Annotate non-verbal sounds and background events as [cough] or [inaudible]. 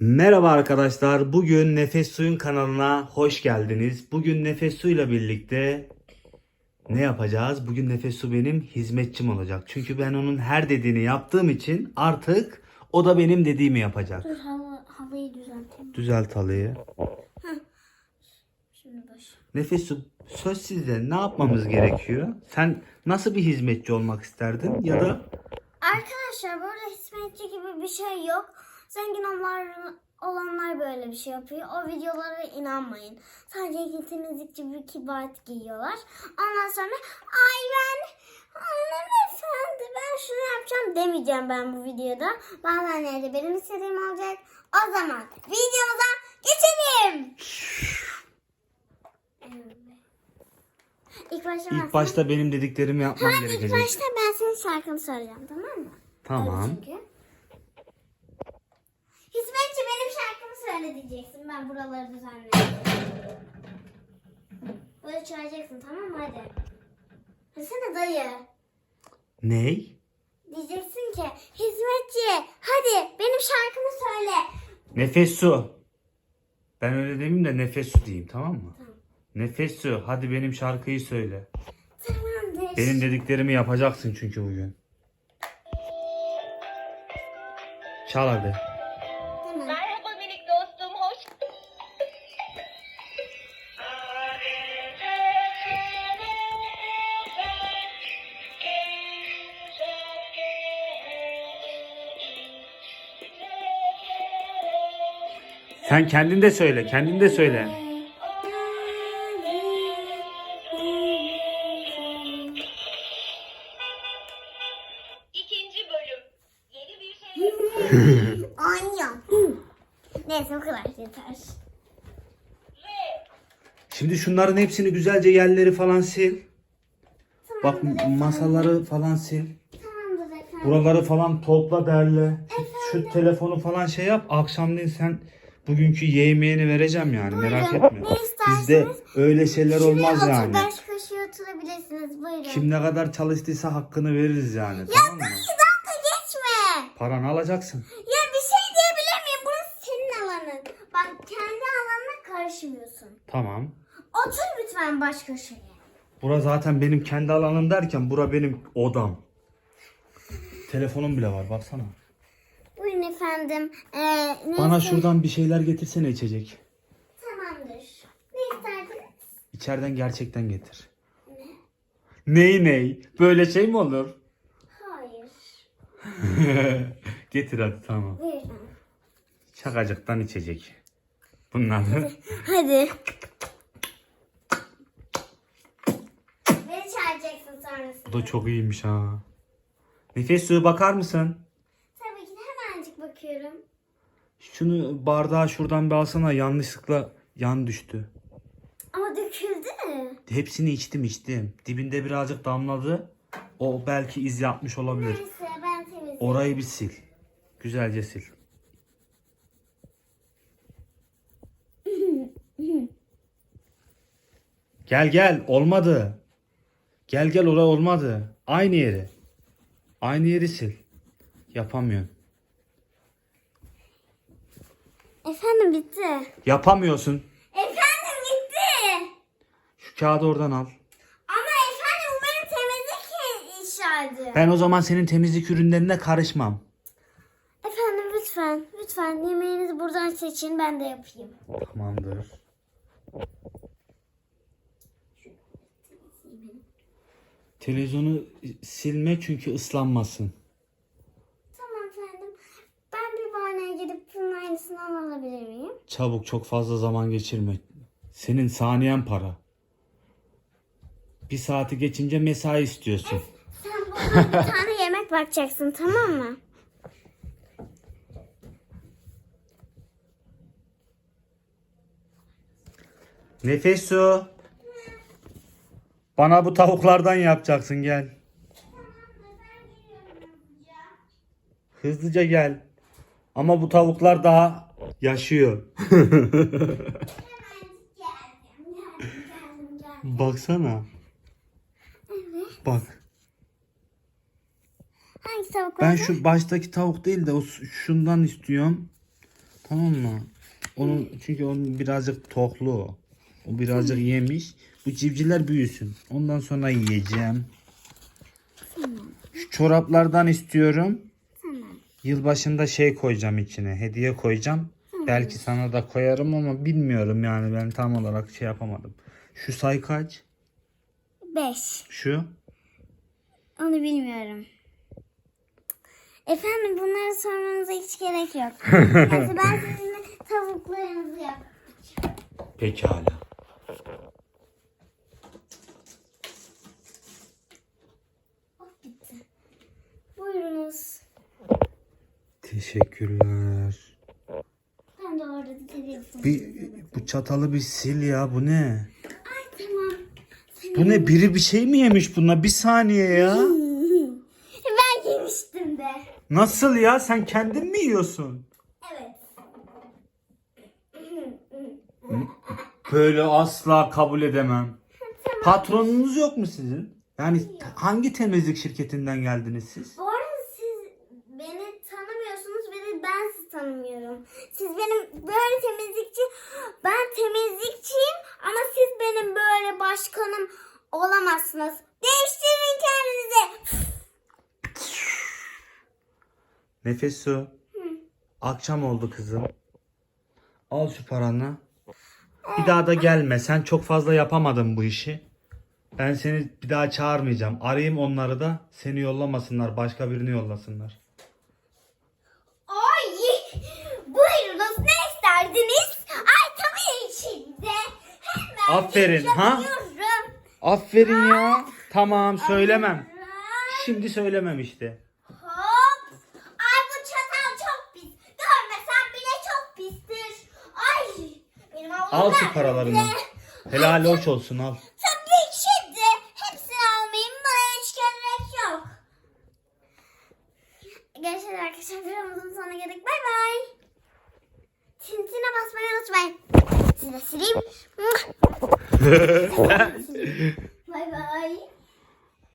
Merhaba arkadaşlar. Bugün Nefes Suyun kanalına hoş geldiniz. Bugün Nefes Su ile birlikte ne yapacağız? Bugün Nefes Su benim hizmetçim olacak. Çünkü ben onun her dediğini yaptığım için artık o da benim dediğimi yapacak. Dur hava, havayı düzelteyim. Düzelt halıyı. Şimdi baş. Nefes Su söz sizde ne yapmamız gerekiyor? Sen nasıl bir hizmetçi olmak isterdin? Ya da Arkadaşlar burada hizmetçi gibi bir şey yok. Zengin onlar, olanlar böyle bir şey yapıyor. O videolara inanmayın. Sadece temizlikçi bir kibaret giyiyorlar. Ondan sonra ay ben hanımefendi ben şunu yapacağım demeyeceğim ben bu videoda. Bazenlerde benim istediğim olacak. O zaman videomuza geçelim. Evet. İlk başta ben ilk başta benim dediklerimi yapman İlk gerekecek. başta ben senin şarkını söyleyeceğim tamam mı? Tamam. Öyle çünkü. Hizmetçi benim şarkımı söyle diyeceksin. Ben buraları düzenleyeyim. Böyle çağıracaksın tamam mı hadi. Sana dayı. Ney? Diyeceksin ki hizmetçi hadi benim şarkımı söyle. Nefes su. Ben öyle demeyeyim de nefes su diyeyim tamam mı? Nefes su. Hadi benim şarkıyı söyle. Tamamdır. Benim dediklerimi yapacaksın çünkü bugün. Çal hadi. Tamam. Merhaba minik dostum, hoş Sen kendin de söyle, kendin de söyle. Şey Anya. Neyse bu kadar yeter. Şimdi şunların hepsini güzelce yerleri falan sil. Bak masaları falan sil. Tamamdır efendim. Buraları falan topla derle. Şu telefonu falan şey yap. Akşamleyin sen bugünkü yemeğini vereceğim yani merak etme. ne isterseniz. Bizde öyle şeyler olmaz Şuraya yani. otur beş kaşığı oturabilirsiniz buyurun. Kim ne kadar çalıştıysa hakkını veririz yani. Tamam mı? Paranı alacaksın. Ya bir şey diyebilir miyim? Burası senin alanın. Bak kendi alanına karışmıyorsun. Tamam. Otur lütfen baş köşeye. Bura zaten benim kendi alanım derken bura benim odam. Telefonum bile var baksana. Buyurun efendim. Ee, neyse. Bana şuradan bir şeyler getirsene içecek. Tamamdır. Ne isterdiniz? İçeriden gerçekten getir. Ney ney? Böyle şey mi olur? [laughs] Getir hadi tamam. Buyurun. Şakacıktan içecek. Bunları. Hadi. Beni çağıracaksın sonrasında. Bu da çok iyiymiş ha. Nefes suyu bakar mısın? Tabii ki de hemencik bakıyorum. Şunu bardağı şuradan bir alsana yanlışlıkla yan düştü. Ama döküldü. Hepsini içtim içtim. Dibinde birazcık damladı. O belki iz yapmış olabilir. Neyse. Orayı bir sil. Güzelce sil. Gel gel olmadı. Gel gel oraya olmadı. Aynı yeri. Aynı yeri sil. Yapamıyorsun. Efendim bitti. Yapamıyorsun. Efendim bitti. Şu kağıdı oradan al. Ama efendim bu benim inşaadı. Ben o zaman senin temizlik ürünlerine karışmam. Efendim lütfen, lütfen yemeğinizi buradan seçin ben de yapayım. Tamamdır. Televizyonu silme çünkü ıslanmasın. Tamam efendim. Ben bir bahaneye gidip bunun aynısından alabilir miyim? Çabuk çok fazla zaman geçirme. Senin saniyen para. Bir saati geçince mesai istiyorsun. Bir tane yemek bakacaksın tamam mı? Nefes su. Bana bu tavuklardan yapacaksın gel. Hızlıca gel. Ama bu tavuklar daha yaşıyor. [laughs] Baksana. Bak. Hangi tavuk Ben şu baştaki tavuk değil de o şundan istiyorum. Tamam mı? Onun çünkü onun birazcık toklu o. O birazcık yemiş. Bu civcivler büyüsün. Ondan sonra yiyeceğim. Şu çoraplardan istiyorum. Yılbaşında şey koyacağım içine. Hediye koyacağım. Belki sana da koyarım ama bilmiyorum yani ben tam olarak şey yapamadım. Şu say kaç? Beş. Şu? Onu bilmiyorum. Efendim bunları sormanıza hiç gerek yok. [laughs] Neyse ben sizinle tavuklarınızı yap. Pekala. Oh. Buyurunuz. Teşekkürler. Ben de orada telefon. Bir bu çatalı bir sil ya bu ne? Ay tamam. Bu ne biri bir şey mi yemiş buna? Bir saniye ya. Nasıl ya? Sen kendin mi yiyorsun? Evet. Böyle asla kabul edemem. Patronunuz yok mu sizin? Yani t- hangi temizlik şirketinden geldiniz siz? Bu arada siz beni tanımıyorsunuz ve de ben sizi tanımıyorum. Siz benim böyle temizlikçi, ben temizlikçiyim ama siz benim böyle başkanım olamazsınız. Değiştirin kendinizi. Nefes su. Akşam oldu kızım. Al şu paranı. Bir daha da gelme. Sen çok fazla yapamadın bu işi. Ben seni bir daha çağırmayacağım. Arayayım onları da seni yollamasınlar. Başka birini yollasınlar. Ay, buyurunuz ne isterdiniz? Ay tabii şimdi. Hemen Aferin, ha? Aferin ya. Tamam söylemem. Şimdi söylemem işte. Hop. Ay bu çatal çok pis. Görmesen bile çok pistir. Ay. Benim oğlum Al şu paralarını. Helal hoş olsun al. Tabii de. Hepsini almayayım. Bana hiç gerek yok. Görüşürüz arkadaşlar. Videomuzun sonuna geldik. Bay bay. Tintine basmayı unutmayın. Size sileyim. [laughs] bay bay.